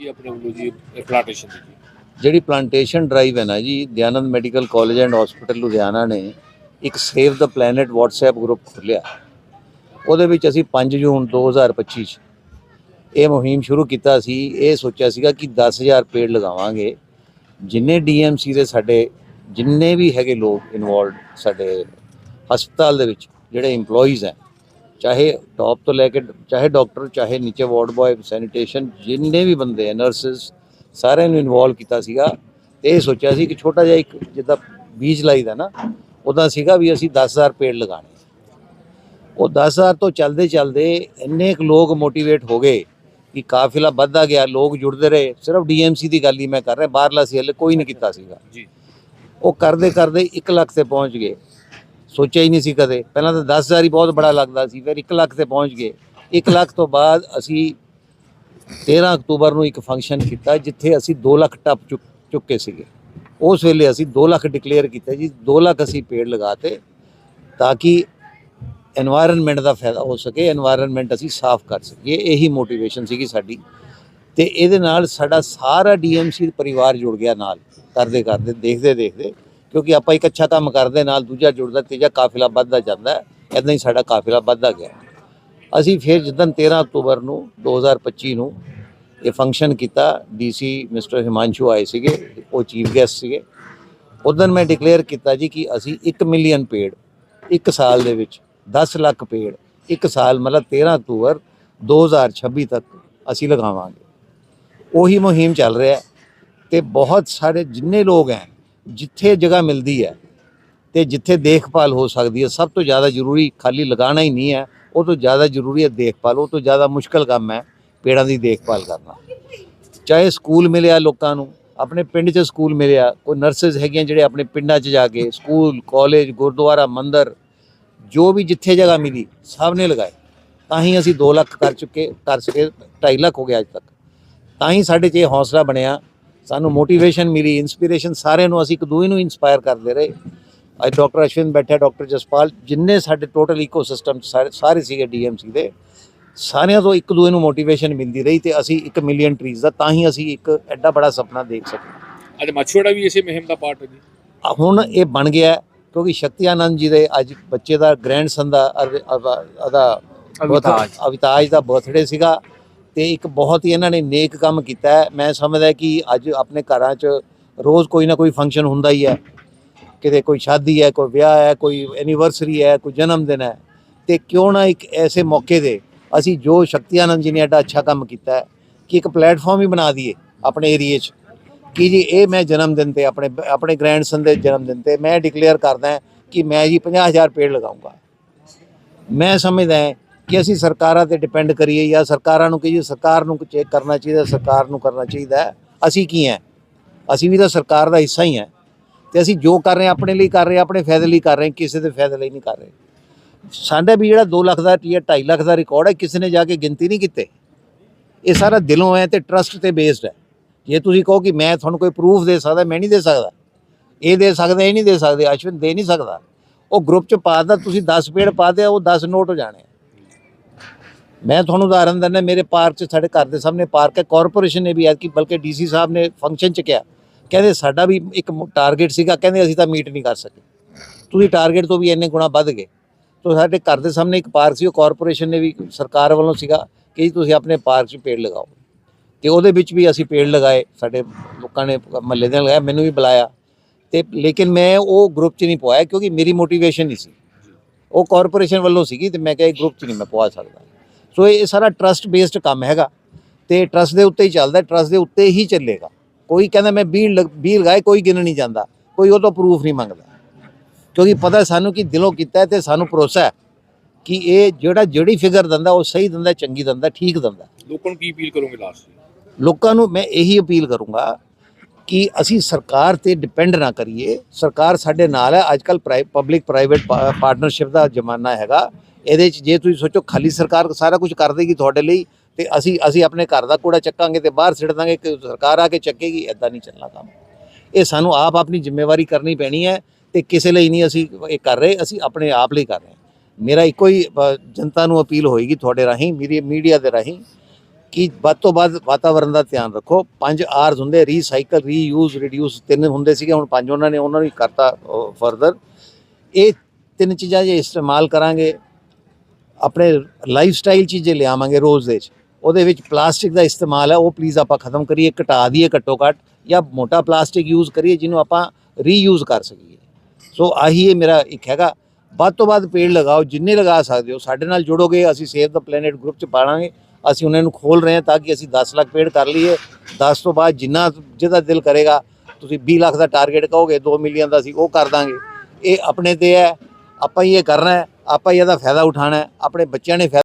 ਜੀ, ਆਪਣੇ ਵੱਲੋਂ ਜੀ ਪਲਾਂਟੇਸ਼ਨ ਦੀ ਜਿਹੜੀ ਪਲਾਂਟੇਸ਼ਨ ਡਰਾਈਵ ਹੈ ਨਾ ਜੀ Dayanand medical college and hospital Ludhiana ਨੇ ਇੱਕ save the planet WhatsApp group ਖੋਲ੍ਹਿਆ। ਉਹਦੇ ਵਿੱਚ ਅਸੀਂ 5 ਜੂਨ 2025 ਚ ਇਹ ਮੁਹਿੰਮ ਸ਼ੁਰੂ ਕੀਤਾ ਸੀ। ਇਹ ਸੋਚਿਆ ਸੀਗਾ ਕਿ 10000 ਪੇੜ ਲਗਾਵਾਂਗੇ। ਜਿੰਨੇ ਡੀਐਮਸੀ ਦੇ ਸਾਡੇ, ਜਿੰਨੇ ਵੀ ਹੈਗੇ ਲੋਕ ਇਨਵੋਲਡ ਸਾਡੇ ਹਸਪਤਾਲ ਦੇ ਵਿੱਚ, ਜਿਹੜੇ EMPLOYEES ਹੈ ਚਾਹੇ ਟੌਪ ਤੋਂ ਲੈ ਕੇ ਚਾਹੇ ਡਾਕਟਰ ਚਾਹੇ ਨੀਚੇ ਵਾਰਡ ਬॉय ਸੈਨੀਟੇਸ਼ਨ ਜਿੰਨੇ ਵੀ ਬੰਦੇ ਆ ਨਰਸਸ ਸਾਰਿਆਂ ਨੂੰ ਇਨਵੋਲਵ ਕੀਤਾ ਸੀਗਾ। ਤੇ ਇਹ ਸੋਚਿਆ ਸੀ ਕਿ ਛੋਟਾ ਜਿਹਾ ਇੱਕ ਜਿੱਦਾਂ ਬੀਜ ਲਾਈਦਾ ਨਾ ਉਦਾਂ ਸੀਗਾ ਵੀ ਅਸੀਂ 10000 ਪੇੜ ਲਗਾਣੇ ਉਹ 10000 ਤੋਂ ਚੱਲਦੇ ਚੱਲਦੇ ਇੰਨੇ ਕੁ ਲੋਕ ਮੋਟੀਵੇਟ ਹੋ ਗਏ ਕਿ ਕਾਫਿਲਾ ਵੱਧਦਾ ਗਿਆ ਲੋਕ ਜੁੜਦੇ ਰਹੇ। ਸਿਰਫ ਡੀਐਮਸੀ ਦੀ ਗੱਲ ਹੀ ਮੈਂ ਕਰ ਰਿਹਾ ਬਾਹਰਲਾ ਸੀ ਹਲੇ ਕੋਈ ਨਹੀਂ ਕੀਤਾ ਸੀਗਾ। ਜੀ। ਉਹ ਕਰਦੇ ਕਰਦੇ 1 ਲੱਖ ਤੇ ਪਹੁੰਚ ਗਏ। ਸੋਚਿਆ ਹੀ ਨਹੀਂ ਸੀ ਕਦੇ। ਪਹਿਲਾਂ ਤਾਂ 10000 ਹੀ ਬਹੁਤ ਬੜਾ ਲੱਗਦਾ ਸੀ, ਫਿਰ 1 ਲੱਖ ਤੇ ਪਹੁੰਚ ਗਏ। 1 ਲੱਖ ਤੋਂ ਬਾਅਦ ਅਸੀਂ 13 ਅਕਤੂਬਰ ਨੂੰ ਇੱਕ ਫੰਕਸ਼ਨ ਕੀਤਾ, ਜਿੱਥੇ ਅਸੀਂ 2 ਲੱਖ ਟੱਪ ਚੁੱਕੇ ਸੀਗੇ। ਉਸ ਵੇਲੇ ਅਸੀਂ 2 ਲੱਖ ਡਿਕਲੇਅਰ ਕੀਤਾ ਜੀ 2 ਲੱਖ ਅਸੀਂ ਪੇੜ ਲਗਾਤੇ, ਤਾਂ ਕਿ এনवायरमेंट ਦਾ ਫਾਇਦਾ ਹੋ ਸਕੇ এনवायरमेंट ਅਸੀਂ ਸਾਫ਼ ਕਰ ਸਕੀਏ। ਇਹੀ ਮੋਟੀਵੇਸ਼ਨ ਸੀਗੀ ਸਾਡੀ। ਤੇ ਇਹਦੇ ਨਾਲ ਸਾਡਾ ਸਾਰਾ ਡੀਐਮਸੀ ਪਰਿਵਾਰ ਜੁੜ ਗਿਆ ਨਾਲ ਕਰਦੇ ਕਰਦੇ ਦੇਖਦੇ ਦੇਖਦੇ ਕਿਉਂਕਿ ਆਪਾਂ ਇੱਕ ਅੱਛਾ ਕੰਮ ਕਰਦੇ ਨਾਲ ਦੂਜਾ ਜੁੜਦਾ ਤੀਜਾ ਕਾਫਿਲਾ ਵੱਧਦਾ ਜਾਂਦਾ ਹੈ। ਹੀ ਸਾਡਾ ਕਾਫਿਲਾ ਵੱਧਦਾ ਗਿਆ। ਅਸੀਂ ਫਿਰ ਜਦੋਂ 13 ਅਕਤੂਬਰ ਨੂੰ 2025 ਨੂੰ ਇਹ ਫੰਕਸ਼ਨ ਕੀਤਾ ਡੀਸੀ ਮਿਸਟਰ ਹਿਮਾਂਸ਼ੂ ਆਏ ਸੀਗੇ, ਉਹ ਚੀਫ ਗੈਸਟ ਸੀਗੇ। ਉਦੋਂ ਮੈਂ ਡਿਕਲੇਅਰ ਕੀਤਾ ਜੀ ਕਿ ਅਸੀਂ 1 ਮਿਲੀਅਨ ਪੇੜ, ਇੱਕ ਸਾਲ ਦੇ ਵਿੱਚ 10 ਲੱਖ ਪੇੜ, ਇੱਕ ਸਾਲ ਮਤਲਬ 13 ਅਕਤੂਬਰ 2026 ਤੱਕ ਅਸੀਂ ਲਗਾਵਾਂਗੇ। ਉਹੀ ਮੁਹਿੰਮ ਚੱਲ ਰਿਹਾ ਹੈ ਤੇ ਬਹੁਤ ਸਾਰੇ ਜਿੰਨੇ ਲੋਕ ਹੈ ਜਿੱਥੇ ਜਗ੍ਹਾ ਮਿਲਦੀ ਹੈ ਤੇ ਜਿੱਥੇ ਦੇਖਭਾਲ ਹੋ ਸਕਦੀ ਹੈ, ਸਭ ਤੋਂ ਜ਼ਿਆਦਾ ਜ਼ਰੂਰੀ ਖਾਲੀ ਲਗਾਉਣਾ ਹੀ ਨਹੀਂ ਹੈ, ਉਹ ਤੋਂ ਜ਼ਿਆਦਾ ਜ਼ਰੂਰੀ ਹੈ ਦੇਖਭਾਲ, ਉਹ ਤੋਂ ਜ਼ਿਆਦਾ ਮੁਸ਼ਕਲ ਕੰਮ ਹੈ ਪੇੜਾਂ ਦੀ ਦੇਖਭਾਲ ਕਰਨਾ। ਚਾਹੇ ਸਕੂਲ ਮਿਲਿਆ ਲੋਕਾਂ ਨੂੰ, ਆਪਣੇ ਪਿੰਡ 'ਚ ਸਕੂਲ ਮਿਲਿਆ, ਕੋਈ ਨਰਸਸ ਹੈਗੀਆਂ ਜਿਹੜੇ ਆਪਣੇ ਪਿੰਡਾਂ 'ਚ ਜਾ ਕੇ ਸਕੂਲ, ਕਾਲਜ, ਗੁਰਦੁਆਰਾ, ਮੰਦਿਰ, ਜੋ ਵੀ ਜਿੱਥੇ ਜਗ੍ਹਾ ਮਿਲੀ, ਸਭ ਨੇ ਲਗਾਏ। ਤਾਂ ਹੀ ਅਸੀਂ 2 ਲੱਖ ਕਰ ਚੁੱਕੇ, ਕਰ ਸਕੇ 2.5 ਲੱਖ ਹੋ ਗਿਆ ਅੱਜ ਤੱਕ। ਤਾਂ ਹੀ ਸਾਡੇ 'ਚ ਇਹ ਹੌਸਲਾ ਬਣਿਆ ਸਾਨੂੰ ਮੋਟੀਵੇਸ਼ਨ ਮਿਲੀ ਇਨਸਪੀਰੇਸ਼ਨ ਸਾਰਿਆਂ ਨੂੰ ਅਸੀਂ ਇੱਕ ਦੂਜੇ ਨੂੰ ਇਨਸਪਾਇਰ ਕਰਦੇ ਰਹੇ। ਅੱਜ ਡਾਕਟਰ ਅਸ਼ਵਿਨ ਬੈਠਾ ਡਾਕਟਰ ਜਸਪਾਲ ਜਿੰਨੇ ਸਾਡੇ ਟੋਟਲ ਇਕੋਸਿਸਟਮ ਸਾਰੇ ਸਾਰੇ ਸੀਗੇ ਡੀਐਮਸੀ ਦੇ ਸਾਰਿਆਂ ਤੋਂ ਇੱਕ ਦੂਜੇ ਨੂੰ ਮੋਟੀਵੇਸ਼ਨ ਮਿਲਦੀ ਰਹੀ ਤੇ ਅਸੀਂ 1 ਮਿਲੀਅਨ ਟਰੀਜ਼ ਦਾ ਤਾਂ ਹੀ ਅਸੀਂ ਇੱਕ ਐਡਾ ਬੜਾ ਸੁਪਨਾ ਦੇਖ ਸਕੇ। ਅੱਜ ਮਛੁਆੜਾ ਵੀ ਇਸੇ ਮੁਹਿੰਮ ਦਾ ਪਾਰਟ ਹੈ ਜੀ। ਹੁਣ ਇਹ ਬਣ ਗਿਆ ਕਿਉਂਕਿ ਸ਼ਕਤੀ ਆਨੰਦ ਜੀ ਦੇ ਅੱਜ ਬੱਚੇ ਦਾ ਗ੍ਰੈਂਡਸਨ ਦਾ ਅਵਿਤਾਜ। ਅਵਿਤਾਜ ਦਾ ਬਰਥਡੇ ਸੀਗਾ। ਤੇ ਇੱਕ ਬਹੁਤ ਹੀ ਇਹਨਾਂ ਨੇ ਨੇਕ ਕੰਮ ਕੀਤਾ ਹੈ। ਮੈਂ ਸਮਝਦਾ ਕਿ ਅੱਜ ਆਪਣੇ ਘਰਾਂ 'ਚ ਰੋਜ਼ ਕੋਈ ਨਾ ਕੋਈ ਫੰਕਸ਼ਨ ਹੁੰਦਾ ਹੀ ਹੈ। ਕਿਤੇ ਕੋਈ ਸ਼ਾਦੀ ਹੈ, ਕੋਈ ਵਿਆਹ ਹੈ, ਕੋਈ ਐਨੀਵਰਸਰੀ ਹੈ, ਕੋਈ ਜਨਮ ਦਿਨ ਹੈ। ਤੇ ਕਿਉਂ ਨਾ ਇੱਕ ਐਸੇ ਮੌਕੇ ਦੇ ਅਸੀਂ ਜੋ ਸ਼ਕਤੀ ਆਨੰਦ ਜੀ ਨੇ ਐਡਾ ਅੱਛਾ ਕੰਮ ਕੀਤਾ ਹੈ, ਕਿ ਇੱਕ ਪਲੇਟਫਾਰਮ ਹੀ ਬਣਾ ਦਈਏ ਆਪਣੇ ਏਰੀਏ 'ਚ। ਕਿ ਜੀ ਇਹ ਮੈਂ ਜਨਮ ਦਿਨ ਤੇ ਆਪਣੇ ਆਪਣੇ ਗ੍ਰੈਂਡਸਨ ਦੇ ਜਨਮ ਦਿਨ ਤੇ ਮੈਂ ਡਿਕਲੇਅਰ ਕਰਦਾ ਕਿ ਮੈਂ ਜੀ 50000 ਪੇੜ ਲਗਾਉਂਗਾ। ਮੈਂ ਸਮਝਦਾ ਕਿ ਅਸੀਂ ਸਰਕਾਰਾਂ ਤੇ ਡਿਪੈਂਡ ਕਰੀਏ ਜਾਂ ਸਰਕਾਰਾਂ ਨੂੰ ਕਹੀਏ, ਸਰਕਾਰ ਨੂੰ ਚੈੱਕ ਕਰਨਾ ਚਾਹੀਦਾ, ਸਰਕਾਰ ਨੂੰ ਕਰਨਾ ਚਾਹੀਦਾ ਅਸੀਂ ਕੀ ਹੈ? ਅਸੀਂ ਵੀ ਤਾਂ ਸਰਕਾਰ ਦਾ ਹਿੱਸਾ ਹੀ ਹੈ। ਤੇ ਅਸੀਂ ਜੋ ਕਰ ਰਹੇ ਆਪਣੇ ਲਈ ਕਰ ਰਹੇ ਆਪਣੇ ਫਾਇਦੇ ਲਈ ਕਰ ਰਹੇ ਕਿਸੇ ਦੇ ਫਾਇਦੇ ਲਈ ਨਹੀਂ ਕਰ ਰਹੇ। ਸਾਡਾ ਵੀ ਜਿਹੜਾ 2 ਲੱਖ ਦਾ ਜਾਂ 2.5 ਲੱਖ ਦਾ ਰਿਕਾਰਡ ਹੈ, ਕਿਸੇ ਨੇ ਜਾ ਕੇ ਗਿਣਤੀ ਨਹੀਂ ਕੀਤੇ। ਇਹ ਸਾਰਾ ਦਿਲੋਂ ਹੈ ਤੇ ਟਰਸਟ ਤੇ ਬੇਸਡ ਹੈ। ਜੇ ਤੁਸੀਂ ਕਹੋ ਕਿ ਮੈਂ ਤੁਹਾਨੂੰ ਕੋਈ ਪ੍ਰੂਫ ਦੇ ਸਕਦਾ, ਮੈਂ ਨਹੀਂ ਦੇ ਸਕਦਾ। ਇਹ ਦੇ ਸਕਦਾ, ਇਹ ਨਹੀਂ ਦੇ ਸਕਦੇ, ਅਸ਼ਵਿਨ ਦੇ ਨਹੀਂ ਸਕਦਾ। ਉਹ ਗਰੁੱਪ ਚ ਪਾਦਾ ਤੁਸੀਂ 10 ਪੇੜ ਪਾ ਪਾਦੇ ਉਹ 10 ਨੋਟ ਹੋ ਜਾਣੇ ਮੈਂ ਤੁਹਾਨੂੰ ਉਦਾਹਰਨ ਦਿੰਦਾ, ਮੇਰੇ ਪਾਰਕ 'ਚ ਸਾਡੇ ਘਰ ਦੇ ਸਾਹਮਣੇ ਪਾਰਕ ਹੈ ਕਾਰਪੋਰੇਸ਼ਨ ਨੇ ਵੀ ਐਤਕੀ ਬਲਕਿ ਡੀਸੀ ਸਾਹਿਬ ਨੇ ਫੰਕਸ਼ਨ 'ਚ ਕਿਹਾ। ਕਹਿੰਦੇ ਸਾਡਾ ਵੀ ਇੱਕ ਟਾਰਗੇਟ ਸੀਗਾ, ਕਹਿੰਦੇ ਅਸੀਂ ਤਾਂ ਮੀਟ ਨਹੀਂ ਕਰ ਸਕੇ। ਤੁਸੀਂ ਟਾਰਗੇਟ ਤੋਂ ਵੀ ਇੰਨੇ ਗੁਣਾ ਵੱਧ ਗਏ। ਤੋ ਸਾਡੇ ਘਰ ਦੇ ਸਾਹਮਣੇ ਇੱਕ ਪਾਰਕ ਸੀ, ਉਹ ਕਾਰਪੋਰੇਸ਼ਨ ਨੇ ਵੀ ਸਰਕਾਰ ਵੱਲੋਂ ਸੀਗਾ ਕਿ ਜੀ ਤੁਸੀਂ ਆਪਣੇ ਪਾਰਕ 'ਚ ਪੇੜ ਲਗਾਓ। ਤੇ ਉਹਦੇ ਵਿੱਚ ਵੀ ਅਸੀਂ ਪੇੜ ਲਗਾਏ, ਸਾਡੇ ਲੋਕਾਂ ਨੇ ਮਹੱਲੇ ਦੇ ਲਗਾਇਆ ਮੈਨੂੰ ਵੀ ਬੁਲਾਇਆ। ਤੇ ਲੇਕਿਨ ਮੈਂ ਉਹ ਗਰੁੱਪ 'ਚ ਨਹੀਂ ਪਵਾਇਆ ਕਿਉਂਕਿ ਮੇਰੀ ਮੋਟੀਵੇਸ਼ਨ ਨਹੀਂ ਸੀ। ਉਹ ਕਾਰਪੋਰੇਸ਼ਨ ਵੱਲੋਂ ਸੀਗੀ ਤੇ ਮੈਂ ਕਿਹਾ ਇਹ ਗਰੁੱਪ 'ਚ ਨਹੀਂ ਮੈਂ ਪਵਾ ਸਕਦਾ। ਸੋ ਇਹ ਸਾਰਾ ਟਰਸਟ ਬੇਸਡ ਕੰਮ ਹੈਗਾ ਤੇ ਟਰਸਟ ਦੇ ਉੱਤੇ ਹੀ ਚੱਲਦਾ ਟਰਸਟ ਦੇ ਉੱਤੇ ਹੀ ਚੱਲੇਗਾ। ਕੋਈ ਕਹਿੰਦਾ ਮੈਂ 20 ਲਗ- 20 ਲਗਾਏ ਕੋਈ ਗਿਣ ਨਹੀਂ ਜਾਂਦਾ। ਕੋਈ ਉਹ ਤੋਂ ਪ੍ਰੂਫ ਨਹੀਂ ਮੰਗਦਾ। ਕਿਉਂਕਿ ਪਤਾ ਸਾਨੂੰ ਕਿ ਦਿਲੋਂ ਕੀਤਾ ਤੇ ਸਾਨੂੰ ਭਰੋਸਾ ਹੈ ਕਿ ਇਹ ਜਿਹੜਾ ਜਿਹੜੀ ਫਿਗਰ ਦਿੰਦਾ ਉਹ ਸਹੀ ਦਿੰਦਾ ਚੰਗੀ ਦਿੰਦਾ ਠੀਕ ਦਿੰਦਾ। ਲੋਕਾਂ ਨੂੰ ਕੀ ਅਪੀਲ ਕਰੋਗੇ ਲਾਸਟ ਲੋਕਾਂ ਨੂੰ ਮੈਂ ਇਹੀ ਅਪੀਲ ਕਰੂੰਗਾ ਕਿ ਅਸੀਂ ਸਰਕਾਰ ਤੇ ਡਿਪੈਂਡ ਨਾ ਕਰੀਏ। ਸਰਕਾਰ ਸਾਡੇ ਨਾਲ ਹੈ। ਅੱਜ ਕੱਲ ਪਬਲਿਕ ਪ੍ਰਾਈਵੇਟ ਪਾਰਟਨਰਸ਼ਿਪ ਦਾ ਜ਼ਮਾਨਾ ਹੈਗਾ। ਇਹਦੇ 'ਚ ਜੇ ਤੁਸੀਂ ਸੋਚੋ ਖਾਲੀ ਸਰਕਾਰ ਸਾਰਾ ਕੁਝ ਕਰ ਦੇਗੀ ਤੁਹਾਡੇ ਲਈ, ਤੇ ਅਸੀਂ ਅਸੀਂ ਆਪਣੇ ਘਰ ਦਾ ਕੂੜਾ ਚੱਕਾਂਗੇ ਤੇ ਬਾਹਰ ਸਿੱਟ ਦਾਂਗੇ ਕਿ ਸਰਕਾਰ ਆ ਕੇ ਚੱਕੇਗੀ ਐਦਾਂ ਨਹੀਂ ਚੱਲਣਾ ਕੰਮ। ਇਹ ਸਾਨੂੰ ਆਪ ਆਪਣੀ ਜ਼ਿੰਮੇਵਾਰੀ ਕਰਨੀ ਪੈਣੀ ਹੈ ਤੇ ਕਿਸੇ ਲਈ ਨਹੀਂ ਅਸੀਂ ਇਹ ਕਰ ਰਹੇ, ਅਸੀਂ ਆਪਣੇ ਆਪ ਲਈ ਕਰ ਰਹੇ ਮੇਰਾ ਇੱਕੋ ਹੀ ਜਨਤਾ ਨੂੰ ਅਪੀਲ ਹੋਏਗੀ ਤੁਹਾਡੇ ਰਾਹੀਂ, ਮੇਰੀ, ਮੀਡੀਆ ਦੇ ਰਾਹੀਂ ਕਿ ਵੱਧ ਤੋਂ ਵੱਧ ਵਾਤਾਵਰਣ ਦਾ ਧਿਆਨ ਰੱਖੋ। ਪੰਜ ਆਰਸ ਹੁੰਦੇ ਰੀਸਾਈਕਲ ਰੀਯੂਜ਼ ਰਿਡਿਊਸ ਤਿੰਨ ਹੁੰਦੇ ਸੀਗੇ, ਹੁਣ ਪੰਜ ਉਹਨਾਂ ਨੇ, ਉਹਨਾਂ ਨੂੰ ਹੀ ਕਰਤਾ ਫਰਦਰ ਇਹ ਤਿੰਨ ਚੀਜ਼ਾਂ ਜੇ ਇਸਤੇਮਾਲ ਕਰਾਂਗੇ ਆਪਣੇ ਲਾਈਫ ਸਟਾਈਲ ਚੀਜ਼ੇ ਲਿਆਵਾਂਗੇ ਰੋਜ਼ ਦੇ ਚ ਉਹਦੇ ਵਿੱਚ ਪਲਾਸਟਿਕ ਦਾ ਇਸਤੇਮਾਲ ਹੈ, ਉਹ ਪਲੀਜ਼ ਆਪਾਂ ਖਤਮ ਕਰੀਏ, ਘਟਾ ਦਈਏ ਘੱਟੋ ਘੱਟ, ਜਾਂ ਮੋਟਾ ਪਲਾਸਟਿਕ ਯੂਜ਼ ਕਰੀਏ, ਜਿਹਨੂੰ ਆਪਾਂ ਰੀਯੂਜ਼ ਕਰ ਸਕੀਏ। ਸੋ ਆਹੀ ਇਹ ਮੇਰਾ ਇੱਕ ਹੈਗਾ। ਵੱਧ ਤੋਂ ਵੱਧ ਪੇੜ ਲਗਾਓ, ਜਿੰਨੇ ਲਗਾ ਸਕਦੇ ਹੋ, ਸਾਡੇ ਨਾਲ ਜੁੜੋਗੇ, ਅਸੀਂ ਸੇਵ ਦਾ ਪਲੈਨਟ ਗਰੁੱਪ ਚ ਪਾਵਾਂਗੇ ਅਸੀਂ ਉਹਨਾਂ ਨੂੰ ਖੋਲ ਰਹੇ ਹਾਂ ਤਾਂ ਕਿ ਅਸੀਂ 10 ਲੱਖ ਪੇੜ ਕਰ ਲਈਏ। 10 ਤੋਂ ਬਾਅਦ ਜਿੰਨਾ ਜਿਹਦਾ ਦਿਲ ਕਰੇਗਾ, ਤੁਸੀਂ 20 ਲੱਖ ਦਾ ਟਾਰਗੇਟ ਕਹੋਗੇ 2 ਮਿਲੀਅਨ ਦਾ ਅਸੀਂ ਉਹ ਕਰ ਦਾਂਗੇ। ਇਹ ਆਪਣੇ ਤੇ ਹੈ, ਆਪਾਂ ਹੀ ਇਹ ਕਰਨਾ ਹੈ। ਆਪਾਂ ਹੀ ਇਹਦਾ ਫਾਇਦਾ ਉਠਾਉਣਾ ਆਪਣੇ ਬੱਚਿਆਂ ਨੇ ਫਾਇਦਾ